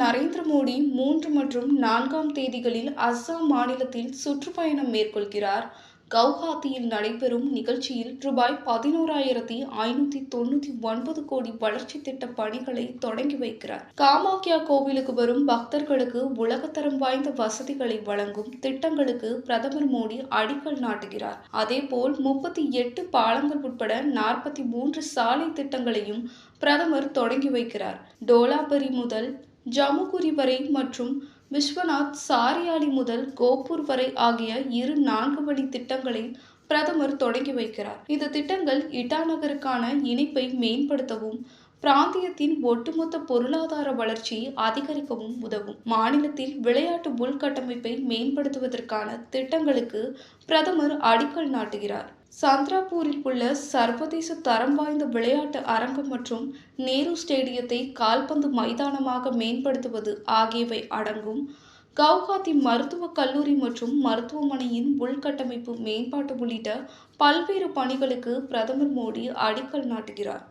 நரேந்திர மோடி மூன்று மற்றும் நான்காம் தேதிகளில் அஸ்ஸாம் மாநிலத்தில் சுற்றுப்பயணம் மேற்கொள்கிறார். கவுஹாத்தியில் நடைபெறும் நிகழ்ச்சியில் ரூபாய் பதினோராயிரத்தி ஐநூத்தி தொண்ணூத்தி ஒன்பது கோடி வளர்ச்சி திட்ட பணிகளை தொடங்கி வைக்கிறார். காமாக்கியா கோவிலுக்கு வரும் பக்தர்களுக்கு உலகத்தரம் வாய்ந்த வசதிகளை வழங்கும் திட்டங்களுக்கு பிரதமர் மோடி அடிக்கல் நாட்டுகிறார். அதேபோல் முப்பத்தி எட்டு பாலங்கள் உட்பட நாற்பத்தி மூன்று சாலை திட்டங்களையும் பிரதமர் தொடங்கி வைக்கிறார். டோலாபரி முதல் ஜமுகுரி வரை மற்றும் விஸ்வநாத் சாரியாலி முதல் கோப்பூர் வரை ஆகிய இரு நான்கு வழி திட்டங்களை பிரதமர் தொடங்கி வைக்கிறார். இந்த திட்டங்கள் இட்டாநகருக்கான இணைப்பை மேம்படுத்தவும் பிராந்தியத்தின் ஒட்டுமொத்த பொருளாதார வளர்ச்சியை அதிகரிக்கவும் உதவும். மாநிலத்தில் விளையாட்டு உள்கட்டமைப்பை மேம்படுத்துவதற்கான திட்டங்களுக்கு பிரதமர் அடிக்கல் நாட்டுகிறார். சந்திராபூரில் உள்ள சர்வதேச தரம் வாய்ந்த விளையாட்டு அரங்கம் மற்றும் நேரு ஸ்டேடியத்தை கால்பந்து மைதானமாக மேம்படுத்துவது ஆகியவை அடங்கும். கவுகாத்தி மருத்துவக் கல்லூரி மற்றும் மருத்துவமனையின் உள்கட்டமைப்பு மேம்பாட்டு உள்ளிட்ட பல்வேறு பணிகளுக்கு பிரதமர் மோடி அடிக்கல் நாட்டுகிறார்.